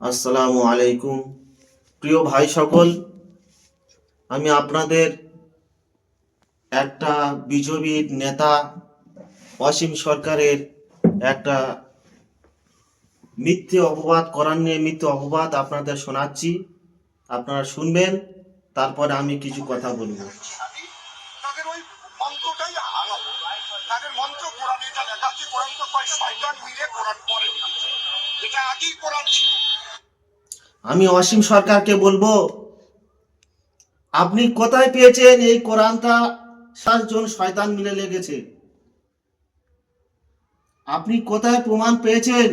আসসালামু আলাইকুম। প্রিয় ভাই সকল, আমি আপনাদের একটা বিজেপির নেতা অসীম সরকারের একটা মিথ্যে অপবাদ করার নিয়ে মিথ্যে অপবাদ আপনাদের শোনাচ্ছি। আপনারা শুনবেন, তারপরে আমি কিছু কথা বলব। যেটা আগেই কোরআন ছিল। আমি অসীম সরকারকে বলব, আপনি কোথায় পেয়েছেন এই কোরআনটা? সাতজন শয়তান মিলে লেগেছে। আপনি কোথায় প্রমাণ পেয়েছেন?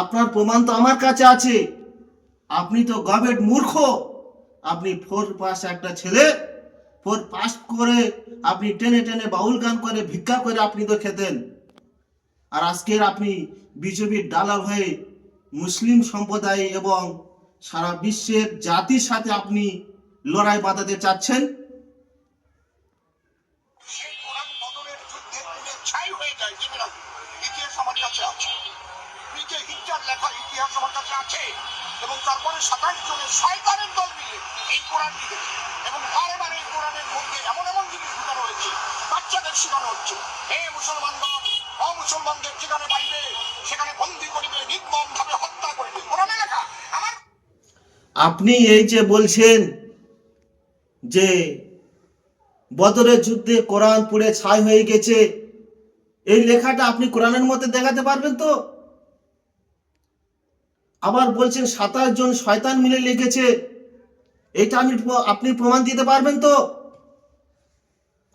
আপনার প্রমাণ তো আমার কাছে আছে। আপনি তো গভেট মূর্খ। আপনি ফোর পাস একটা ছেলে, ফোর পাস করে আপনি টেনে টেনে বাউল গান করে, ভিক্ষা করে আপনি তো খেতেন। আর আজকের আপনি বিজেপির দালাল হয়ে মুসলিম সম্প্রদায় এবং সারা বিশ্বের জাতির সাথে আপনি লড়াই বাঁধাতে চাচ্ছেন? দল মিলে এই কোরআন এবং বারে বারে এই মধ্যে এমন এমন জিনিস সেখানে বন্দি করিবে নির্মম ভাবে হত্যা করিবে। কোরআনে লেখা আপনি এই যে বলছেন যে বদরের যুদ্ধে কোরআন পুড়ে ছাই হয়ে গেছে, এই লেখাটা আপনি কোরআনের মধ্যে দেখাতে পারবেন তো? আবার বলছেন সাতাশ জন শয়তান মিলে লিখেছে এটা আমি আপনি প্রমাণ দিতে পারবেন তো?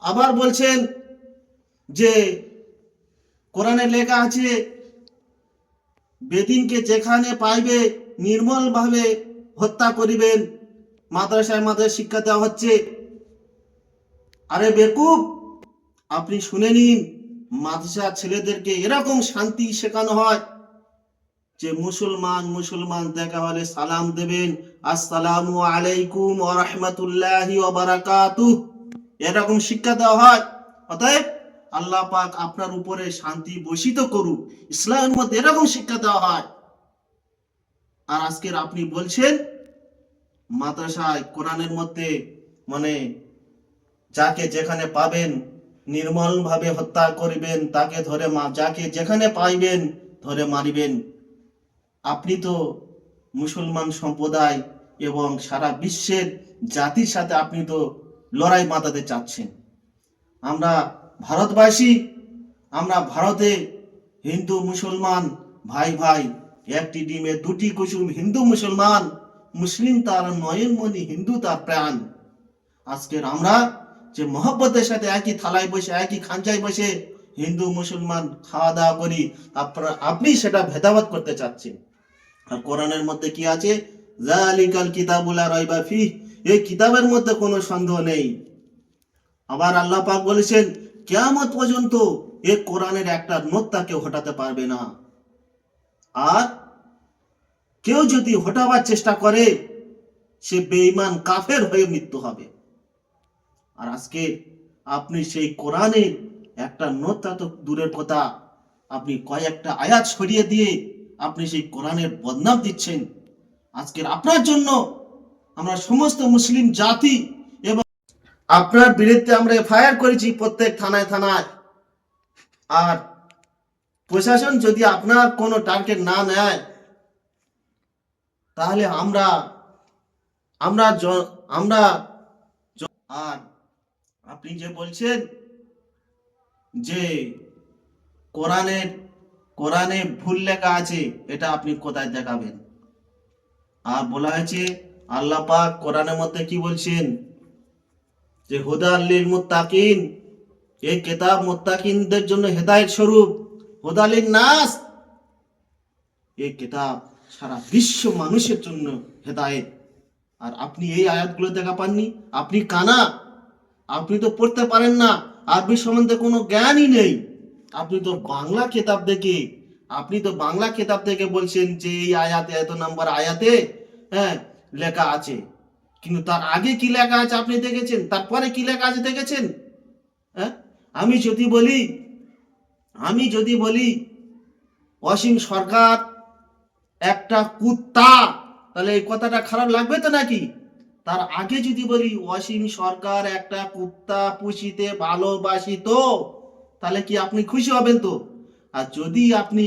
আবার বলছেন যে কোরআনে লেখা আছে, বেদিনকে যেখানে পাইবে নির্মলভাবে হত্যা করিবেন। মাদ্রাসায় মাদ্রাসায় শিক্ষা দেওয়া হচ্ছে। আরে বেকুব, আপনি শুনে নিন, মাদ্রাসা ছেলেদেরকে এরকম শান্তি শেখানো হয় যে মুসলমান মুসলমান দেখা হলে সালাম দেবেন। আসসালামু আলাইকুম ওয়া রাহমাতুল্লাহি ওয়া বারাকাতুহু। এরকম শিক্ষা দেওয়া হয়। অতএব আল্লাহ পাক আপনার উপরে শান্তি বসিত করুক। ইসলামের মধ্যে এরকম শিক্ষা দেওয়া হয়। আর আজকের আপনি বলছেন, মাদ্রাসায় কোরআনের মধ্যে মানে যাকে যেখানে পাবেন নির্মল ভাবে হত্যা করিবেন, তাকে ধরে মা- যাকে যেখানে পাইবেন, ধরে মারিবেন। আপনি তো মুসলমান সম্প্রদায় এবং সারা বিশ্বের জাতির সাথে আপনি তো লড়াই বাঁধাতে চাচ্ছেন। আমরা ভারতবাসী, আমরা ভারতে হিন্দু, মুসলমান ভাই ভাই একটি ডিমে দুটি কুসুম হিন্দু মুসলমান, মুসলিম তার নয়নমণি হিন্দু তার প্রাণ। আজকের আমরা যে মহব্বতের সাথে একই থালায় বসে, একই খাঞ্চায় বসে হিন্দু মুসলমান খাওয়া দাওয়া করি আপনারা আপনি সেটা ভেদাভেদ করতে চাচ্ছেন। আর কোরআনের মধ্যে কি আছে? জালিকাল কিতাবুলা রাইবা ফি, এই কিতাবের মধ্যে কোনো সন্দেহ নেই। আবার আল্লাহ পাক বলেছেন, কেয়ামত পর্যন্ত এ কোরআনের একটা নোত্তা তাকে হটাতে পারবে না। আর কেউ যদি হটাবার চেষ্টা করে, সে বেঈমান কাফের হয়ে মৃত্যু হবে। আর আজকে আপনি সেই কোরআনের একটা নোতা দূরের কথা, আপনি কয়েকটা আয়াত সরিয়ে দিয়ে আপনি সেই কোরআনের বদনাম দিচ্ছেন। আজকের আপনার জন্য আমরা সমস্ত মুসলিম জাতি এবং আপনার বিরুদ্ধে আমরা এফআইআর করেছি প্রত্যেক থানায় থানায়। আর প্রশাসন যদি আপনার কোনো টার্গেট না নেয়, তাহলে আমরা আমরা আমরা আর আপনি যে বলছেন যে কোরআনের, কোরআনে ভুল লেখা আছে, এটা আপনি কোথায় দেখাবেন? আর বলা হয়েছে, আল্লাহ পাক কোরআনের মধ্যে কি বলছেন? যে হুদাল্লিল মুত্তাকিন, এই কেতাব মুত্তাকিনদের জন্য হেদায়েত স্বরূপ। হুদালিন নাস। এই কেতাব সারা বিশ্ব মানুষের জন্য হেদায়েত। আর আপনি এই আয়াতগুলো দেখা পাননি? আপনি কানা। আপনি তো পড়তে পারেন না। আরবি সম্বন্ধে কোনো জ্ঞানই নেই। আপনি তো বাংলা কিতাব দেখে, আপনি তো বাংলা কিতাব থেকে বলছেন যে এই আয়াতে, এত নাম্বার আয়াতে হ্যাঁ লেখা আছে। কিন্তু তার আগে কি লেখা আছে আপনি দেখেছেন? তারপরে কি লেখা আছে দেখেছেন? হ্যাঁ আমি যদি বলি আমি যদি বলি, অসীম সরকার, একটা কুত্তা, তাহলে এই কথাটা খারাপ লাগবে তো নাকি? তার আগে যদি বলি, অসীম সরকার একটা কুত্তা পুষিতে ভালোবাসিত তাহলে কি আপনি খুশি হবেন তো? আর যদি আপনি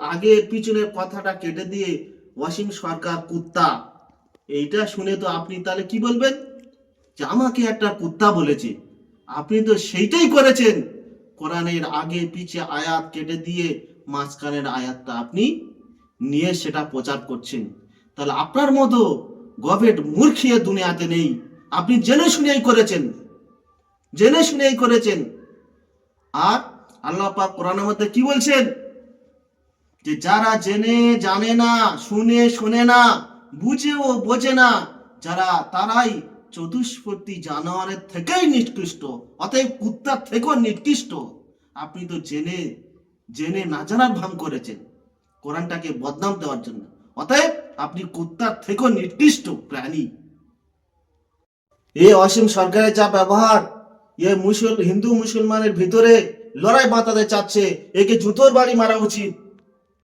আগে পিছনের কথাটা কেটে দিয়ে, অসীম সরকার কুত্তা, এইটা শুনে তো আপনি তাহলে কি বলবেন? যে আমাকে একটা কুত্তা বলেছে, আপনি তো সেইটাই করেছেন। কোরআনের আগে পিছে আয়াত কেটে দিয়ে মাঝখানের আয়াতটা আপনি নিয়ে সেটা প্রচার করছেন। তাহলে আপনার মতো গভেট মূর্খিয়ে দুনিয়াতে নেই। আপনি জেনে শুনেই করেছেন। জেনে শুনেই করেছেন। আর আল্লাহ কোরআনের মধ্যে কি বলছেন? যে যারা জেনে জানে না, শুনে শোনে না বুঝেও বোঝে না, যারা তারাই চতুষ্পত্তি জানোয়ারের থেকেই নিকৃষ্ট, অতএব কুত্তার থেকেও নিকৃষ্ট। আপনি তো জেনে জেনে না জানার ভান করেছেন কোরআনটাকে বদনাম দেওয়ার জন্য। অতএব আপনি কুত্তার থেকেও নিকৃষ্ট প্রাণী। এ অসীম সরকারের যা ব্যবহার, এ মুসল, হিন্দু মুসলমানের ভিতরে লড়াই বাঁধাতে চাচ্ছে, একে জুতোর বাড়ি মারা উচিত।